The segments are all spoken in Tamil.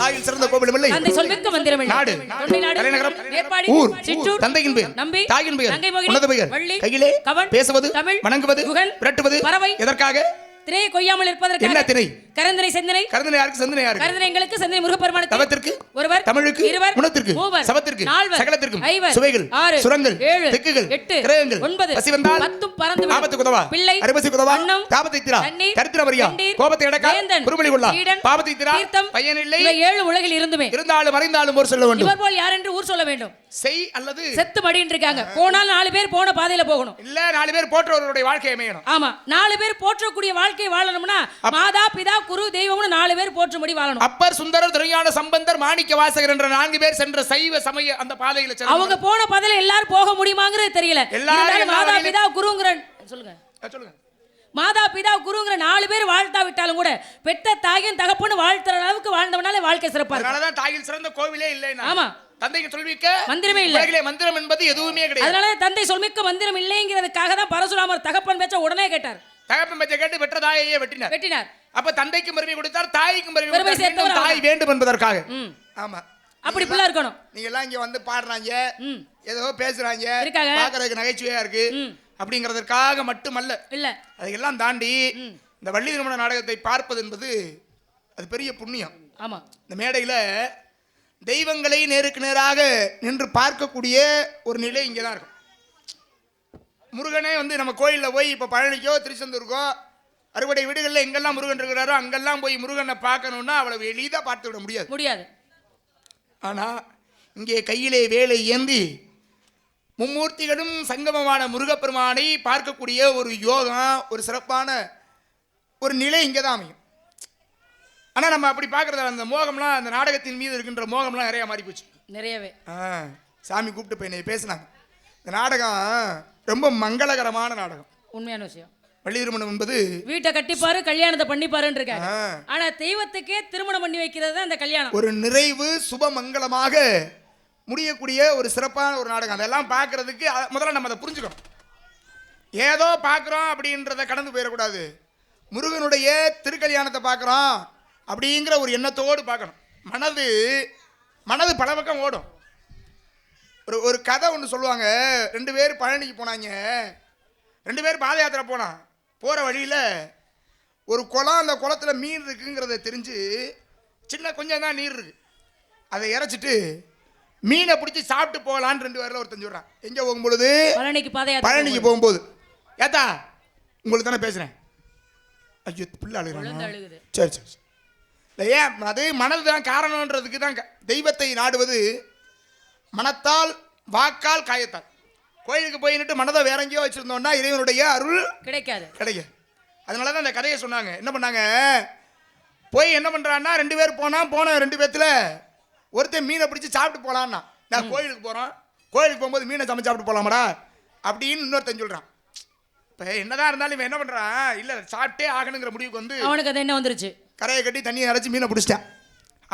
தாயில் சிறந்த கோவிலும் இல்லை. தந்தை சொல்மிக்க மந்திரம் இல்லை. நாடு. தொண்டை நாடு. தலைநகரம் மேற்பாடி ஊர். சிற்றூர். தந்தையின் பெயர். நம்பி தாயின் பெயர். உன்னத பெயர். வள்ளி. கையிலே கவன். பேசுவது தமிழ். வணங்குவது குகன். விரட்டுவது பறவை. எதற்காக? திரையை கொய்யாமல் இருப்பதற்கு என்ன திரை? கரந்தனை செந்தனை. கருதனை யாருக்கு? சந்தனை யாருக்கு? கரந்தனை எங்களுக்கு செந்தனை முருகப்பெருமானுக்கு. தவத்திற்கு ஒருவர் தமிழுக்கு இருவர் குணத்திற்கு மூவர் சவத்திற்கு நால்வர் சகலத்திற்கும் ஐவர் சுவைகள் ஆறு சுரங்கள் ஏழு தெக்குகள் எட்டு கிரகங்கள் ஒன்பது பசி வந்தால் பத்தும் பறந்து. ஆபத்து குதவா பிள்ளை அரிபசி குதவா அன்னம் தாபத்தை திரா? தண்ணீர் கருத்திர வரியா கோபத்தை அடக்கா குருபலி கொள்ளா? பாபத்தை திரா? தீர்த்தம், பயனில்லை. இவை ஏழு உலகில் இருந்துமே. இருந்தாலும் மறைந்தாலும் ஒரு சொல்ல வேண்டும். இவர் போல் யார் என்று ஊர் சொல்ல வேண்டும். செய் அல்லது செத்து மடின்னு இருக்காங்க போனால் நாலு பேர் போன பாதையில போகணும். இல்ல நாலு பேர் போற்றவர்களுடைய வாழ்க்கை அமையணும். ஆமா நாலு பேர் போற்றக்கூடிய வாழ்க்கை வாழணும்னா மாதா பிதா குரு தெய்வம்னு நாலு பேர் போற்றும்படி வாழணும். அப்பர் சுந்தரர் துறையான சம்பந்தர் மாணிக்க வாசகர் என்ற நான்கு பேர் சென்ற சைவ சமய அந்த பாதையில அவங்க போன பாதையில எல்லாரும் போக முடியுமாங்கிறது தெரியல. எல்லாரும் மாதா பிதா குருங்கிற சொல்லுங்க. சொல்லுங்க. மாதா பிதா குருங்கிற நாலு பேர் வாழ்த்தா விட்டாலும் கூட பெத்த தாயும் தகப்பன்னு வாழ்த்துற அளவுக்கு வாழ்ந்தவனாலே வாழ்க்கை சிறப்பா அதனாலதான் தாயில் சிறந்த கோவிலே இல்லை ஆமா. தந்தைக்கு சொல்விக்க மந்திரமே இல்ல. உலகிலே மந்திரம் என்பது எதுவுமே கிடையாது. அதனால தந்தை சொல்மிக்க மந்திரம் இல்லைங்கிறதுக்காக தான் பரசுராமர் தகப்பன் பேச்ச உடனே கேட்டார். தகப்பன் பச்சை கேட்டு பெற்ற தாயையே வெட்டினார். வெட்டினார். அப்ப தந்தைக்கும் பெருமை கொடுத்தார் தாய்க்கும் பெருமை மீண்டும் தாய் வேண்டும் என்பதற்காக. ம். ஆமா. அப்படி புள்ள இருக்கணும் நீங்க எல்லாம் இங்க வந்து பாடுறாங்க. ம். ஏதோ பேசுறாங்க. பாக்குறதுக்கு நகைச்சுவையா இருக்கு. ம். அப்படிங்கிறதற்காக மட்டுமல்ல. இல்ல. அதையெல்லாம் தாண்டி இந்த வள்ளி திருமண நாடகத்தை பார்ப்பது என்பது அது பெரிய புண்ணியம். ஆமா. இந்த மேடையில தெய்வங்களை நேருக்கு நேராக நின்று பார்க்கக்கூடிய ஒரு நிலை இங்கே தான் இருக்கும். முருகனே வந்து நம்ம கோயிலில் போய் இப்போ பழனிக்கோ திருச்செந்தூருக்கோ அறுபடை வீடுகளில் எங்கெல்லாம் முருகன் இருக்கிறாரோ அங்கெல்லாம் போய் முருகனை பார்க்கணும்னா அவ்வளவு எளிதாக பார்த்து விட முடியாது. முடியாது. ஆனால் இங்கே கையிலே வேலை ஏந்தி மும்மூர்த்திகளும் சங்கமமான முருகப்பெருமானை பார்க்கக்கூடிய ஒரு யோகம் ஒரு சிறப்பான ஒரு நிலை இங்கே தான் அமையும். ஆனால் நம்ம அப்படி பார்க்குறத அந்த மோகம்லாம் அந்த நாடகத்தின் மீது இருக்கின்ற மோகம்லாம் நிறையா மாறி போச்சு. நிறையவே. ஆ சாமி கூப்பிட்டு போய் பேசினாங்க. இந்த நாடகம் ரொம்ப மங்களகரமான நாடகம். உண்மையான விஷயம். வள்ளி திருமணம் என்பது வீட்டை கட்டிப்பாரு கல்யாணத்தை பண்ணிப்பாருன்னு இருக்காங்க ஆனா தெய்வத்துக்கே திருமணம் பண்ணி வைக்கிறது தான் இந்த கல்யாணம். ஒரு நிறைவு சுப மங்களமாக முடியக்கூடிய ஒரு சிறப்பான ஒரு நாடகம். அதெல்லாம் பார்க்கறதுக்கு முதல்ல நம்ம அதை புரிஞ்சுக்கணும். ஏதோ பார்க்குறோம் அப்படின்றத கடந்து போயிடக்கூடாது. முருகனுடைய திருக்கல்யாணத்தை பார்க்குறோம் அப்படிங்கிற ஒரு எண்ணத்தோடு பார்க்கணும். மனது மனது பல பக்கம் ஓடும். ஒரு ஒரு கதை ஒன்று சொல்லுவாங்க. ரெண்டு பேர் பழனிக்கு போனாங்க. ரெண்டு பேர் பாத யாத்திரை போனான் போகிற வழியில் ஒரு குளம் அந்த குளத்துல மீன் இருக்குங்கிறத தெரிஞ்சு சின்ன கொஞ்சம் தான் நீர் இருக்கு. அதை இறைச்சிட்டு மீனை பிடிச்சி சாப்பிட்டு போகலான்னு ரெண்டு பேரில் ஒருத்தன் சொல்கிறான் எங்கே போகும்பொழுது பழனிக்கு பழனிக்கு போகும்போது. ஏத்தா உங்களுக்கு தானே பேசுகிறேன் ஐயோ பிள்ளை அழுகிறாங்க சரி சரி ஏன் அது மனது தான் காரணன்றதுக்கு தான் தெய்வத்தை நாடுவது மனத்தால் வாக்கால் காயத்தால். கோயிலுக்கு போய் நின்று மனதை வேற எங்கேயோ வச்சுருந்தோம்னா இறைவனுடைய அருள் கிடைக்காது. கிடைக்கும். அதனால தான் அந்த கதையை சொன்னாங்க. என்ன பண்ணாங்க? போய் என்ன பண்ணுறான்னா ரெண்டு பேர் போனால் போன ரெண்டு பேர்த்துல ஒருத்தன் மீனை பிடிச்சி சாப்பிட்டு போகலான்னா நான் கோயிலுக்கு போகிறோம் கோயிலுக்கு போகும்போது மீனை சமைச்சு சாப்பிட்டு போகலாமாடா அப்படின்னு இன்னொருத்தன் சொல்கிறான் இப்போ என்னதான் இருந்தாலும் இவன் என்ன பண்ணுறான் இல்லை சாப்பிட்டே ஆகணுங்கிற முடிவுக்கு வந்து அவனுக்கு அது என்ன வந்துருச்சு? கரையை கட்டி தண்ணியை அரைச்சி மீனை பிடிச்சிட்டான்.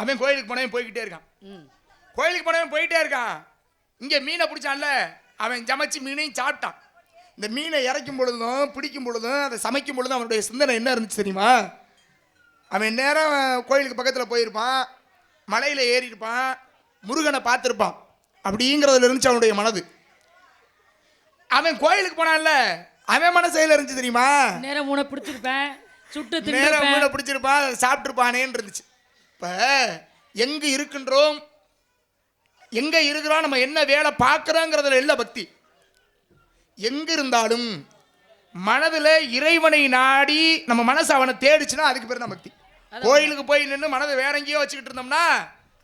அவன் கோயிலுக்கு போனவன் போய்கிட்டே இருக்கான். கோயிலுக்கு போனவன் போயிட்டே இருக்கான். இங்கே மீனை பிடிச்சான்ல. அவன் சமைச்சு மீனையும் சாப்பிட்டான். இந்த மீனை இறக்கும் பொழுதும் பிடிக்கும் பொழுதும் அதை சமைக்கும் பொழுதும் அவனுடைய சிந்தனை என்ன இருந்துச்சு தெரியுமா? அவன் நேரம் கோயிலுக்கு பக்கத்தில் போயிருப்பான் மலையில் ஏறியிருப்பான் முருகனை பார்த்துருப்பான். அப்படிங்கிறதுல இருந்துச்சு அவனுடைய மனது. அவன் கோயிலுக்கு போனான்ல அவன் மனசையில் இருந்துச்சு தெரியுமா? நேரம் மூணை பிடிச்சிருப்பேன் சுட்டு நேரம் மீனை பிடிச்சிருப்பான் அதை சாப்பிட்ருப்பானேன்னு இருந்துச்சு. இப்போ எங்கே இருக்கின்றோம்? எங்கே இருக்கிறோம் நம்ம என்ன வேலை பார்க்குறோங்கிறதுல இல்லை பக்தி. எங்கே இருந்தாலும் மனதில் இறைவனை நாடி நம்ம மனசு அவனை தேடிச்சுன்னா அதுக்கு பேர் தான் பக்தி. கோயிலுக்கு போய் நின்று மனதை வேற எங்கேயோ வச்சுக்கிட்டு இருந்தோம்னா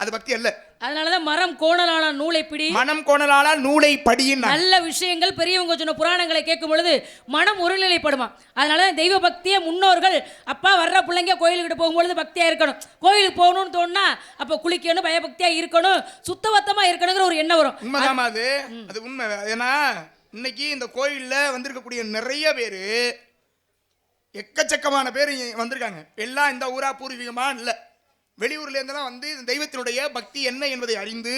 அது பக்தி அல்ல. அதனாலதான் மரம் கோணலான நூலை பிடி. மனம் கோணலால நூலை படியின் நல்ல விஷயங்கள் பெரியவங்க சொன்ன புராணங்களை கேட்கும் பொழுது மனம் ஒருநிலைப்படுமா. அதனால தான் தெய்வ பக்தியை முன்னோர்கள் அப்பா வர்ற பிள்ளைங்க கோயிலுக்கிட்ட போகும்பொழுது பக்தியா இருக்கணும். கோயிலுக்கு போகணும்னு தோணுனா அப்போ குளிக்கணும் பயபக்தியா இருக்கணும் சுத்தபத்தமா இருக்கணுங்கிற ஒரு எண்ணம் வரும். உண்மைதாம்மா அது. அது உண்மை. ஏன்னா இன்னைக்கு இந்த கோயிலில் வந்திருக்கக்கூடிய நிறைய பேர் எக்கச்சக்கமான பேர் வந்திருக்காங்க. எல்லாம் இந்த ஊரா பூர்வீகமா இல்லை. வெளியூர்ல இருந்தெல்லாம் வந்து இந்த தெய்வத்தினுடைய பக்தி என்ன என்பதை அறிந்து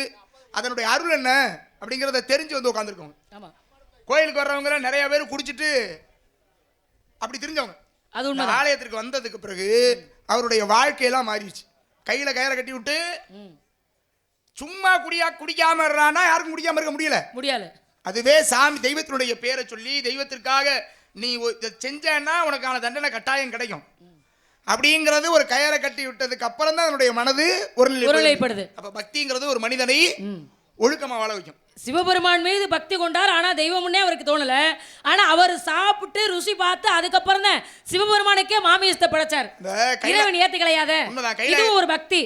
அதனுடைய அருள் என்ன அப்படிங்கிறத தெரிஞ்சு வந்து உட்காந்துருக்கோங்க கோயிலுக்கு வர்றவங்க நிறைய பேர் குடிச்சிட்டு அப்படி தெரிஞ்சவங்க. அது உண்மைதான். ஆலயத்திற்கு வந்ததுக்கு பிறகு அவருடைய வாழ்க்கையெல்லாம் மாறிடுச்சு. கையில கயிறை கட்டி விட்டு சும்மா குடியா குடிக்காம இருறானா யாருக்கும் குடிக்காம இருக்க முடியல. முடியாது அதுவே சாமி தெய்வத்தினுடைய பேரை சொல்லி தெய்வத்திற்காக நீ செஞ்சேன்னா உனக்கான தண்டனை கட்டாயம் கிடைக்கும். அப்படிங்கிறது ஒரு கயரை கட்டி விட்டதுக்கு அப்புறம் தான் அதனுடைய மனது ஒரு. அப்ப பக்திங்கிறது ஒரு மனிதனை ஒழுக்கமா வாழ வைக்கும். சிவபெருமான் மீது பக்தி கொண்டார். ஆனா தெய்வம்னே அவருக்கு தோணல. ஆனா அவர் சாப்பிட்டு ருசி பார்த்து அதுக்கப்புறம் தான் சிவபெருமானுக்கே மாமியத்தை படைச்சார். இறைவன் உண்மைதான், கையில- இதுவும் ஒரு பக்தி.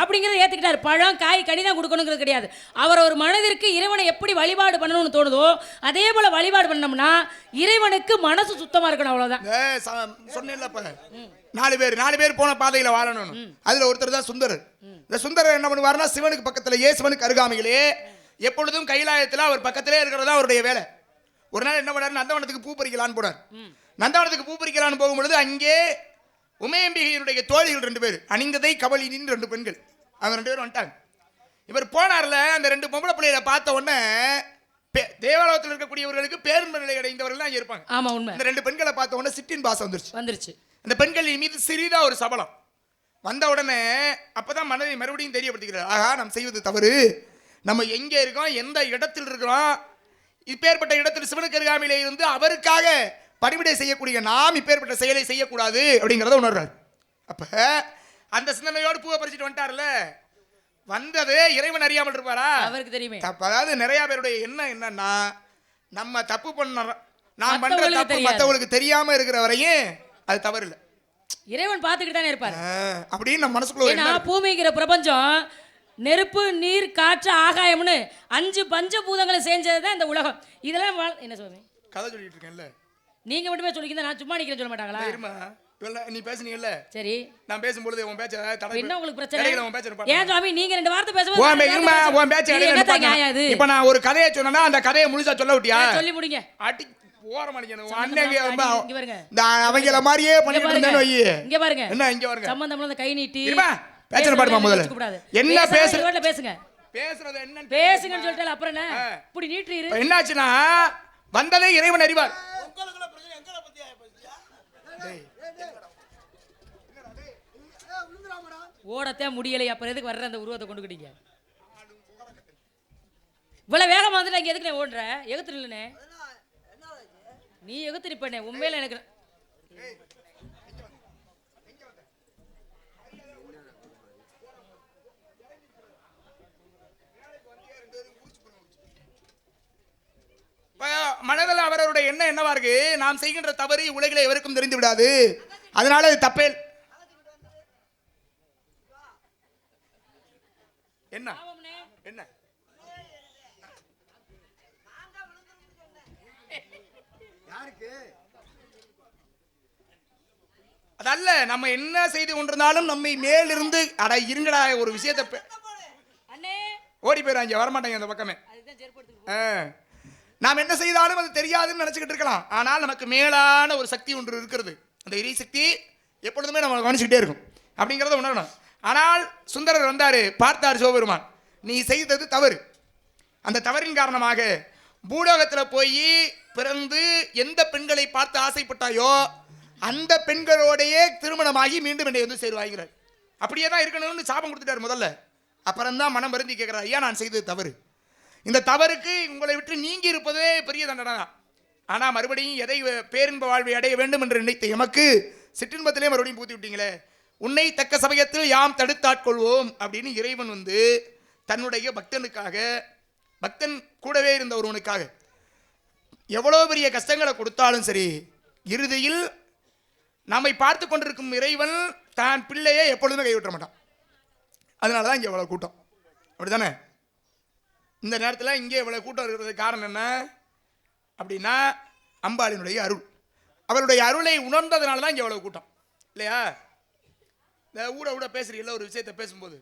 அப்படிங்கறத ஏத்துக்கிட்டார். பழம் காய் கனி தான் கொடுக்கணுங்கிறது கிடையாது. அவர் ஒரு மனதிற்கு இறைவனை எப்படி வழிபாடு பண்ணணும்னு தோணுதோ அதே போல வழிபாடு பண்ணோம்னா இறைவனுக்கு மனசு சுத்தமா இருக்கணும் அவ்வளவுதான். இந்த ச- சொன்னேன்லப்ப நாலு பேர் நாலு பேர் போன பாதையில வாழணும் அதுல ஒருத்தர் தான் சுந்தரர். இந்த சுந்தரர் என்ன பண்ணுவாருன்னா சிவனுக்கு பக்கத்துல சிவனுக்கு அருகாமையிலே எப்பொழுதும் கைலாயத்துல அவர் பக்கத்திலே இருக்கிறது அவருடைய வேலை. ஒரு நாள் என்ன பண்ணாரு? நந்தவனத்துக்கு பூ பறிக்கலான்னு போனார். நந்தவனத்துக்கு பூ பறிக்கலான்னு போகும்பொழுது அங்கே உமையம்பிகையினுடைய தோழிகள் ரெண்டு பேர் அணிந்ததை கவலினின்னு ரெண்டு பெண்கள். அவங்க ரெண்டு பேரும் வந்துட்டாங்க. இவர் போனார்ல அந்த ரெண்டு பொம்பளை பிள்ளைகளை பார்த்த உடனே தேவாலயத்தில் இருக்கக்கூடியவர்களுக்கு பேருன்ப நிலை அடைந்தவர்கள் தான் இருப்பாங்க. ஆமா உண்மை. இந்த ரெண்டு பெண்களை பார்த்த உடனே சிட்டின் பாசம் வந்துருச்சு. வந்துருச்சு. அந்த பெண்களின் மீது சிறிதா ஒரு சபலம். வந்த உடனே அப்பதான் மனதை மறுபடியும் தெரியப்படுத்திக்கிறார். ஆகா நாம் செய்வது தவறு. நம்ம எங்க இருக்கோம்? எந்த இடத்தில் இருக்கிறோம்? இப்பேற்பட்ட இடத்தில் சிவனுக்கு அருகாமையிலே இருந்து அவருக்காக பணிவிடை செய்யக்கூடிய நாம் இப்பேற்பட்ட செயலை செய்யக்கூடாது அப்படிங்கிறத உணர்றார். அப்ப அந்த சிந்தனையோடு பூவை பறிச்சுட்டு வந்துட்டார்ல? வந்தது இறைவன் அறியாமல் இருப்பாரா? அவருக்கு தெரியுமே. அதாவது நிறைய பேருடைய எண்ணம் என்னன்னா நம்ம தப்பு பண்ண நான் பண்ற தப்பு தெரியாது. மத்தவங்களுக்கு தெரியாம இருக்கிற வரையும் அது தவறு இல்லை. இறைவன் பார்த்துக்கிட்டு தானே இருப்பார். அப்படின்னு நம்ம மனசுக்குள்ள. பூமிங்கிற பிரபஞ்சம் நெருப்பு நீர் காற்று ஆகாயம்னு அஞ்சு பஞ்சபூதங்களை செஞ்சது தான் இந்த உலகம். இதெல்லாம் என்ன சொல்றேன் கதை சொல்லிட்டு இருக்கேன்ல. நீங்க மட்டுமே சொல்லிக்கிறத நான் சும்மா நிக்கிறேன் சொல்ல மாட்டாங்களா? நீ பேசுனீங்கல்ல? சரி. நான் பேசும்பொழுது உன் பேச்ச தடை என்ன உங்களுக்கு பிரச்சனை? உன் பேச்ச. ஏன் சுவாமி நீங்க ரெண்டு வார்த்தை பேசும்போது இருமா. உன் பேச்ச இது இப்ப நான் ஒரு கதையை சொன்னேன்னா அந்த கதையை முழுசா சொல்ல விட்டியா? சொல்லி முடிங்க. அடி இங்க பாருங்க. இந்த அவங்கள மாதிரியே இங்க பண்ணிட்டு பாருங்க. இருந்தேன்னு வையி. இங்க பாருங்க. என்ன இங்க பாருங்க. சம்பந்தம் அந்த கை நீட்டி. பேச்சனை பாடுமா முதல்ல. என்ன பேசுற- பேசுங்க. பேசுறது என்னன்னு பேசுங்கன்னு சொல்லிட்டால அப்புறம் என்ன. இப்படி இப்ப என்னாச்சுன்னா வந்ததை இறைவன் அறிவார். ஓடத்தே முடியலை. அப்புறம் எதுக்கு வர்ற அந்த உருவத்தை கொண்டுக்கிட்டீங்க? இவ்வளவு வேகமா வந்துட்டு இங்க எதுக்கு ஓடுற? எகுத்து நில்லுனே நீ எகுத்து நிப்பனே உண்மையில எனக்கு இப்ப மனதில் அவரவருடைய எண்ணம் என்னவா இருக்கு? நாம் செய்கின்ற தவறு உலகிலே எவருக்கும் தெரிந்து விடாது. அதனால அது தப்பே என்ன? என்ன? அதல்ல நம்ம என்ன செய்து கொண்டிருந்தாலும் நம்மை மேலிருந்து அட இருங்கடா ஒரு விஷயத்தை ஓடி போயிடாங்க வரமாட்டாங்க அந்த பக்கமே. ஆ. நாம் என்ன செய்தாலும் அது தெரியாதுன்னு நினச்சிக்கிட்டு இருக்கலாம். ஆனால் நமக்கு மேலான ஒரு சக்தி ஒன்று இருக்கிறது. அந்த இறை சக்தி எப்பொழுதுமே நம்ம கவனிச்சுக்கிட்டே இருக்கும். அப்படிங்கிறத உணரணும். ஆனால் சுந்தரர் வந்தார் பார்த்தார் சிவபெருமான் நீ செய்தது தவறு. அந்த தவறின் காரணமாக பூலோகத்தில் போய் பிறந்து எந்த பெண்களை பார்த்து ஆசைப்பட்டாயோ அந்த பெண்களோடையே திருமணமாகி மீண்டும் என்னை வந்து சேருவாங்கிறார் அப்படியே தான் இருக்கணும்னு சாபம் கொடுத்துட்டார் முதல்ல. அப்புறம் தான் மனம் வருந்தி கேட்குறார் ஐயா நான் செய்தது தவறு. இந்த தவறுக்கு உங்களை விட்டு நீங்கி இருப்பதே பெரிய தண்டனை தான். ஆனால் மறுபடியும் எதை பேரின்ப வாழ்வை அடைய வேண்டும் என்று நினைத்த எமக்கு சிற்றின்பத்திலே மறுபடியும் பூத்தி விட்டீங்களே. உன்னை தக்க சமயத்தில் யாம் தடுத்தாட்கொள்வோம் அப்படின்னு இறைவன் வந்து தன்னுடைய பக்தனுக்காக பக்தன் கூடவே இருந்த ஒருவனுக்காக எவ்வளோ பெரிய கஷ்டங்களை கொடுத்தாலும் சரி இறுதியில் நம்மை பார்த்து கொண்டிருக்கும் இறைவன் தான் பிள்ளையை எப்பொழுதுமே கைவிட்ட மாட்டான். அதனால தான் இங்கே எவ்வளோ கூட்டம். அப்படிதானே இந்த நேரத்தில் இங்கே இவ்வளோ கூட்டம் இருக்கிறதுக்கு காரணம் என்ன? அப்படின்னா அம்பாளினுடைய அருள். அவருடைய அருளை உணர்ந்ததுனால தான் இங்கே இவ்வளோ கூட்டம். இல்லையா? இந்த ஊட ஊட பேசுறீல்ல ஒரு விஷயத்தை பேசும்போது.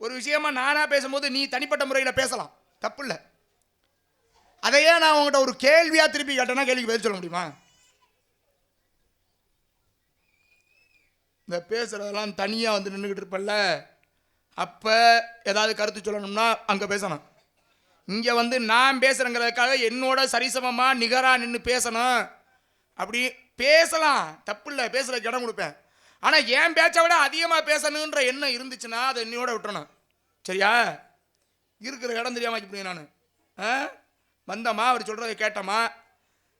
ஒரு விஷயமா நானாக பேசும்போது நீ தனிப்பட்ட முறையில் பேசலாம். தப்பு இல்லை அதையே நான் உங்கள்கிட்ட ஒரு கேள்வியாக திருப்பி கேட்டேன்னா கேள்விக்கு பதில் சொல்ல முடியுமா? இந்த பேசுறதெல்லாம் தனியாக வந்து நின்றுக்கிட்டு இருப்பல்ல அப்போ ஏதாவது கருத்து சொல்லணும்னா அங்கே பேசணும். இங்கே வந்து நான் பேசுகிறேங்கிறதுக்காக என்னோட சரிசமமாக நிகராக நின்று பேசணும். அப்படி பேசலாம். தப்பு இல்லை பேசுகிறதுக்கு இடம் கொடுப்பேன். ஆனால் என் பேச்சை விட அதிகமாக பேசணுன்ற எண்ணம் இருந்துச்சுன்னா அதை என்னையோட விட்டுறணும். சரியா? இருக்கிற இடம் தெரியாமல் ஆக்கி நான். ஆ? அவர் சொல்கிறத கேட்டோமா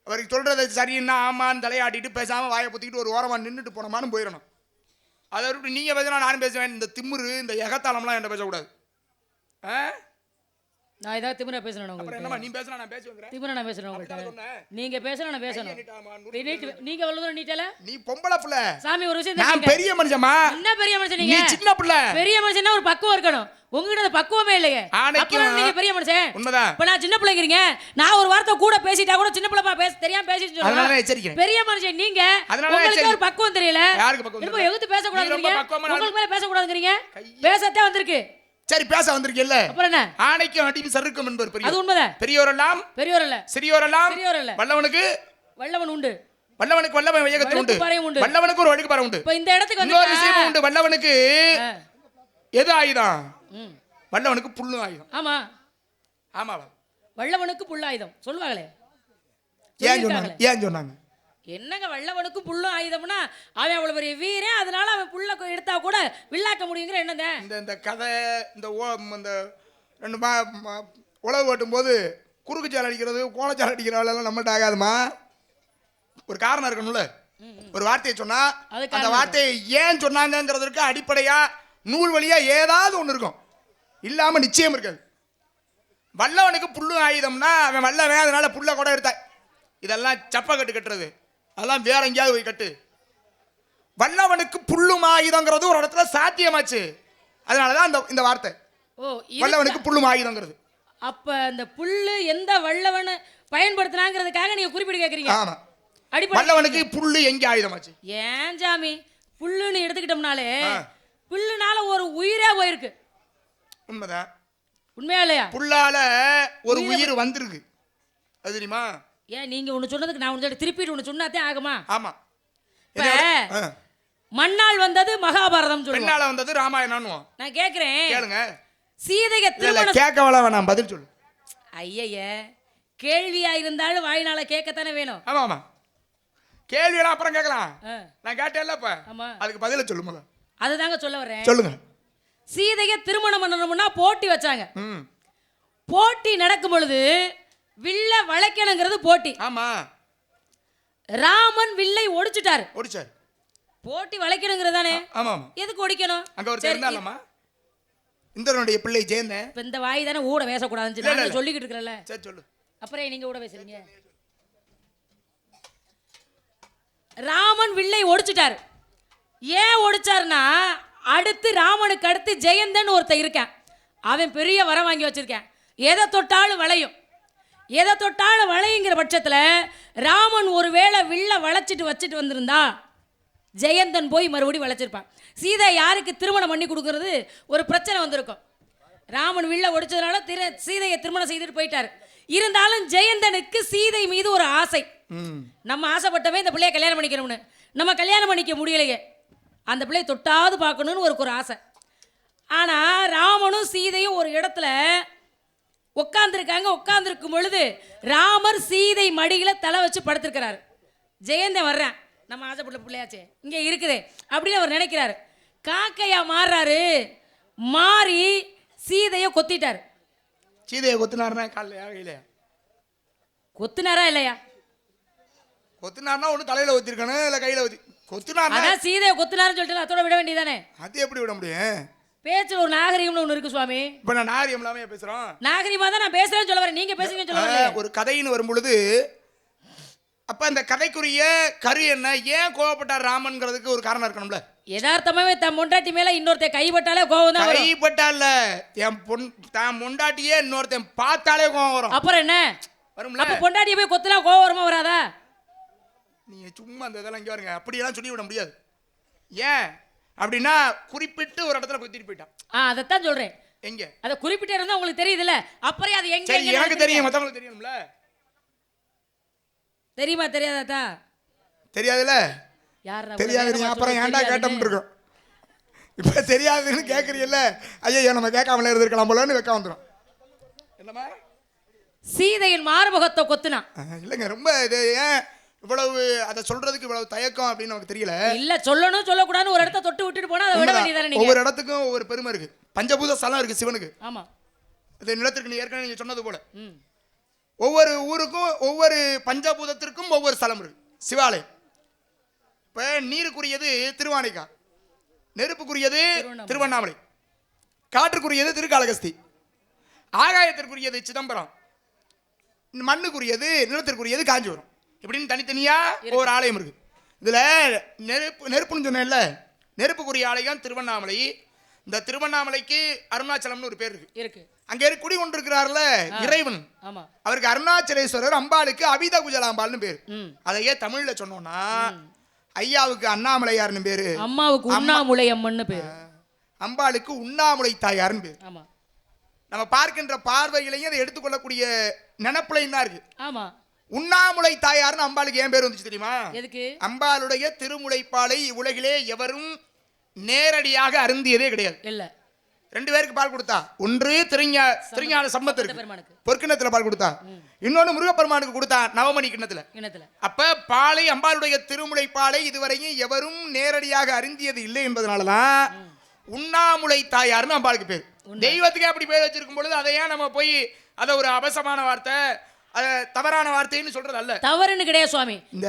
அவருக்கு சொல்கிறது சரின்னா ஆமான்னு தலையாட்டிட்டு பேசாமல் வாயை புத்திக்கிட்டு ஒரு ஓரமாக நின்றுட்டு போனோமான்னு போயிடணும். அதை விட்டு நீங்க பேசினா நானும் பேசுவேன். இந்த திமுரு இந்த எகத்தாளம்லாம் என்கிட்ட பேசக்கூடாது. ஆ? நான் ஏதாவது திமிரா பேசணும் என்னமா நீ பேசுனா நான் பேசி திமிரா நான் பேசணும் உங்கள்கிட்ட. நீங்க பேசணும் நான் பேசணும் நீங்க எவ்வளவு தூரம் நீட்டல நீ பொம்பளை புள்ள. சாமி ஒரு விஷயம் நான். பெரிய மனுஷமா என்ன பெரிய மனுஷன் நீங்க? சின்ன புள்ள. பெரிய மனுஷன்னா ஒரு பக்குவம் இருக்கணும். உங்ககிட்ட அந்த பக்குவமே இல்லையே. அப்புறம் நீங்க பெரிய மனுஷன். உண்மைதான். இப்ப நான் சின்ன பிள்ளைங்கிறீங்க. நான் ஒரு வார்த்தை கூட பேசிட்டா கூட சின்ன பிள்ளைப்பா பேச தெரியாம பேசிட்டு அதனால எச்சரிக்கிறேன். பெரிய மனுஷன் நீங்க. உங்களுக்கு. ஒரு பக்குவம் தெரியல. யாருக்கு ரொம்ப? எகுத்து ரொம்ப பக்குவமா நான் உங்களுக்கு மேல பேசக்கூடாதுங்கிறீங்க. கையை- பேசத்தான் வந்திருக்கு. சரி பேச வந்திருக்கேல்ல. அப்புறம் என்ன? ஆணைக்கும் அடியும் சறுக்கும் என்பவர் பெரிய அது உண்மைதான். பெரியோரெல்லாம்? பெரியவர் இல்ல சிறியோரெல்லாம்? இல்ல வல்லவனுக்கு? வல்லவன் உண்டு. வல்லவனுக்கு வல்லவன் வையகத்தில் உண்டு. வல்லவனுக்கு ஒரு வழுக்கு பாறை உண்டு. இப்ப இந்த இடத்துக்கு இன்னொரு வந்து விஷயமும் உண்டு. வல்லவனுக்கு எது ஆயுதம். வல்லவனுக்கு புல்லும் ஆயுதம். ஆமா. ஆமாவா? வல்லவனுக்கு புல்லாயுதம். சொல்லுவாங்களே. ஏன் சொன்னாங்க. ஏன் சொன்னாங்க? என்னங்க வல்லவனுக்கு புல்லும் ஆயுதம்னா அவன் அவ்வளவு பெரிய வீரன் அதனால அவன் புல்ல எடுத்தா கூட வில்லாக்க முடியுங்கிற தான். இந்த இந்த கதை இந்த ஓ இந்த ரெண்டு மா உழவு ஓட்டும் போது குறுக்கு சாலை அடிக்கிறது கோலச்சாலை அடிக்கிற வேலையெல்லாம் நம்மள்ட்ட ஆகாதுமா? ஒரு காரணம் இருக்கணும்ல. ஒரு வார்த்தையை சொன்னா அந்த வார்த்தையை ஏன் சொன்னாங்கங்கிறதுக்கு அடிப்படையா நூல் வழியா ஏதாவது ஒன்று இருக்கும். இல்லாம நிச்சயம் இருக்காது. வல்லவனுக்கு புல்லு ஆயுதம்னா அவன் வல்லவன் அதனால புல்ல கூட எடுத்தாய் இதெல்லாம் சப்ப கட்டு கட்டுறது. அதெல்லாம் வேற எங்கேயாவது போய் கட்டு. வல்லவனுக்கு புல்லும் ஆயுதங்கிறது ஒரு இடத்துல சாத்தியமாச்சு. அதனாலதான் அந்த இந்த வார்த்தை. ஓ வல்லவனுக்கு புல்லும் ஆயுதங்கிறது அப்ப இந்த புல்லு எந்த வல்லவனை பயன்படுத்தினாங்கிறதுக்காக நீங்க குறிப்பிட்டு கேக்குறீங்க? ஆமா. அடிப்படை வல்லவனுக்கு புல்லு எங்க ஆயுதமாச்சு? ஏன் ஜாமி புல்லுன்னு எடுத்துக்கிட்டோம்னாலே. புல்லுனால ஒரு உயிரே போயிருக்கு. உண்மைதான். உண்மையா இல்லையா? புல்லால ஒரு உயிர் வந்திருக்கு. அது தெரியுமா? ஏன் நீங்க ஒண்ணு சொன்னதுக்கு நான் ஒன்று திருப்பிட்டு ஒண்ணு சொன்னாதே ஆகுமா? ஆமா. இப்ப. மண்ணால் வந்தது மகாபாரதம் சொல்லுவோம். வந்தது ராமாயணம்னு நான் கேக்குறேன். கேளுங்க. சீதைய திருமணம் கேட்க வேணாம் பதில் சொல்லு. ஐயய்ய கேள்வியா இருந்தாலும் வாயினால கேட்கத்தானே வேணும். ஆமா ஆமா. கேள்வியெல்லாம் அப்புறம் கேட்கலாம். நான் கேட்டேன்ல இப்ப. ஆமா. அதுக்கு பதில சொல்லு முதல்ல. அதுதாங்க சொல்ல வர்றேன். சொல்லுங்க. சீதைய திருமணம் பண்ணணும்னா போட்டி வச்சாங்க. ம். போட்டி நடக்கும் பொழுது வில்ல வளைக்கணுங்கிறது போட்டி. ஆமா. ராமன் வில்லை ஒடிச்சிட்டாரு. ஒடிச்சார். போட்டி வளைக்கணுங்கிறது தானே ஆமா ஆமா. எதுக்கு ஒடிக்கணும்? அங்க ஒரு சரி, இருந்தாலம்மா இந்திரனுடைய பிள்ளை ஜெயந்தேன் இப்ப இந்த வாய் தானே ஊட பேசக்கூடாதுன்னு நான். சொல்லிக்கிட்டு இருக்கிறல சரி சொல்லு. அப்புறம் நீங்க ஊட பேசுறீங்க? ராமன் வில்லை ஒடிச்சிட்டாரு. ஏன் ஒடிச்சாருன்னா அடுத்து ராமனுக்கு அடுத்து ஜெயந்தன் ஒருத்தன் இருக்கான். அவன் பெரிய வரம் வாங்கி வச்சிருக்கான். எதை தொட்டாலும் வளையும். எதை தொட்டாலும் வளையுங்கிற பட்சத்தில் ராமன் ஒருவேளை வில்ல வளைச்சிட்டு வச்சுட்டு வந்திருந்தா ஜெயந்தன் போய் மறுபடியும் வளைச்சிருப்பான். சீதை யாருக்கு திருமணம் பண்ணி கொடுக்கறது? ஒரு பிரச்சனை வந்திருக்கும். ராமன் வில்ல ஒடிச்சதுனால திரு சீதையை திருமணம் செய்துட்டு போயிட்டாரு. இருந்தாலும் ஜெயந்தனுக்கு சீதை மீது ஒரு ஆசை. நம்ம ஆசைப்பட்டவே இந்த பிள்ளைய கல்யாணம் பண்ணிக்கணும்னு. நம்ம கல்யாணம் பண்ணிக்க முடியலையே. அந்த பிள்ளைய தொட்டாவது பார்க்கணும்னு ஒரு ஒரு ஆசை. ஆனால் ராமனும் சீதையும் ஒரு இடத்துல உட்காந்துருக்காங்க உட்காந்துருக்கும் பொழுது ராமர் சீதை மடியில் தலை வச்சு படுத்திருக்கிறாரு. ஜெயந்தன் வர்றேன். நம்ம ஆசைப்பட்ட பிள்ளையாச்சே இங்கே இருக்குதே அப்படின்னு அவர் நினைக்கிறாரு. காக்கையா மாறுறாரு. மாறி சீதையை கொத்திட்டாரு. சீதையை கொத்தினாருன்னா காலையில கையில கொத்துனாரா இல்லையா? கொத்தினார்னா ஒன்று தலையில ஊத்திருக்கணும் இல்லை கையில ஊத்தி. கொத்தினார்னா அதான் சீதையை கொத்துனாருன்னு சொல்லிட்டு அதோட விட வேண்டியதானே அது எப்படி விட முடியும்? பேச்சில் ஒரு நாகரிகம்னு ஒன்று இருக்கு சுவாமி. இப்போ நான் நாரியம் இல்லாம பேசுறோம்? நாகரிகமா தான் நான் பேசுறேன்னு சொல்ல வரேன். நீங்க பேசுங்கன்னு சொல்ல ஆஹ், ஒரு கதைன்னு வரும் பொழுது அப்ப அந்த கதைக்குரிய கரு என்ன? ஏன் கோவப்பட்டார் ராமன்ங்கிறதுக்கு ஒரு காரணம் இருக்கணும்ல? யதார்த்தமாவே தன் பொண்டாட்டி மேல இன்னொருத்த கைப்பட்டாலே கோவம் தான் கைப்பட்டால என் பொன் தான் முண்டாட்டியே இன்னொருத்தன் பார்த்தாலே கோவம் வரும். அப்புறம் என்ன? வரும்ல? அப்ப பொண்டாட்டியை போய் கொத்துனா கோவம் வருமா வராதா? நீங்க சும்மா அந்த இதெல்லாம் இங்கே வருங்க அப்படியெல்லாம் சொல்லி விட முடியாது. ஏன்? அப்படின்னா குறிப்பிட்டு ஒரு இடத்துல குத்திட்டு போயிட்டான் ஆ அதைத்தான் சொல்றேன். எங்க? அதை குறிப்பிட்ட இருந்தா உங்களுக்கு தெரியுதுல்ல. அப்புறம் அது எங்க சரி எனக்கு தெரியும் மற்றவங்களுக்கு தெரியணும்ல தெரியுமா தெரியாதாத்தா? தெரியாதுல்ல? யார் தெரியாது அப்புறம் ஏன்டா கேட்டோம்னு இருக்கும் இப்போ தெரியாதுன்னு கேட்குறீல்ல ஐயோ நம்ம கேட்காமலே இருந்திருக்கலாம் போலன்னு வைக்க வந்துடும் என்னம்மா? சீதையின் மார்பகத்தை கொத்துனான். ஆ, இல்லைங்க ரொம்ப இது ஏன் இவ்வளவு அதை சொல்றதுக்கு இவ்வளவு தயக்கம் அப்படின்னு நமக்கு தெரியல. இல்ல சொல்லணும் சொல்லக்கூடாதுன்னு ஒரு இடத்த தொட்டு விட்டுட்டு போனா அதை விட உண்மைதான். வேண்டியதானே நீங்க? ஒவ்வொரு இடத்துக்கும் ஒவ்வொரு பெருமை இருக்கு. பஞ்சபூத ஸ்தலம் இருக்கு சிவனுக்கு. ஆமா. இது நிலத்திற்கு நீ ஏற்கனவே நீங்க சொன்னது போல. ஒவ்வொரு ஊருக்கும் ஒவ்வொரு பஞ்சபூதத்திற்கும் ஒவ்வொரு ஸ்தலம் இருக்கு. சிவாலயம். இப்போ நீருக்குரியது திருவானைக்கா. நெருப்புக்குரியது திருவண்ணாமலை. திருவண்ணாமலை. காற்றுக்குரியது திருக்காளகஸ்தி ஆகாயத்திற்குரியது சிதம்பரம். மண்ணுக்குரியது நிலத்திற்குரியது காஞ்சிபுரம் இப்படின்னு தனித்தனியா ஒவ்வொரு ஆலயம் இருக்கு. இதுல நெருப்பு நெருப்புன்னு சொன்னேன்ல நெருப்புக்குரிய ஆலயம் திருவண்ணாமலை. இந்த திருவண்ணாமலைக்கு அருணாச்சலம்னு ஒரு பேர் இருக்கு. இருக்கு. அங்க குடி கொண்டிருக்கிறார்ல இறைவன். ஆமா. அவருக்கு அருணாச்சலேஸ்வரர் அம்பாளுக்கு அபித குஜலாம்பாள்னு பேர். அதையே தமிழ்ல சொன்னோம்னா ஐயாவுக்கு அண்ணாமலையார்னு பேரு. அம்மாவுக்கு உண்ணாமுலை அம்மன்னு பேரு. அம்பாளுக்கு உண்ணாமுலை தாயார்னு பேர் நம்ம பார்க்கின்ற பார்வையிலையும் அதை எடுத்துக்கொள்ளக்கூடிய நினப்புலையும் தான் இருக்கு. ஆமா. உண்ணாமுலை தாயார்னு அம்பாளுக்கு ஏன் பேர் வந்துச்சு தெரியுமா? எதுக்கு? அம்பாளுடைய திருமுலைப்பாலை உலகிலே எவரும் நேரடியாக அருந்தியதே கிடையாது. இல்ல. ரெண்டு பேருக்கு பால் கொடுத்தா? ஒன்று திருஞா திருஞான சம்பத்திற்கு. பெருமானுக்கு பொற்கிண்ணத்துல பால் கொடுத்தா? இன்னொன்னு முருகப்பெருமானுக்கு கொடுத்தா? நவமணி கிண்ணத்துல. அப்ப பாலை அம்பாளுடைய திருமுலை பாலை இதுவரையும் எவரும் நேரடியாக அருந்தியது இல்லை என்பதனாலதான் உண்ணாமுலை தாயார்னு அம்பாளுக்கு பேர். தெய்வத்துக்கே அப்படி பேர் வச்சிருக்கும் பொழுது அதை ஏன் நம்ம போய் அதை ஒரு அபசமான வார்த்தை தவறான வார்த்தைன்னு சொல்றது அல்ல. தவறுன்னு கிடையாது சுவாமி. இந்த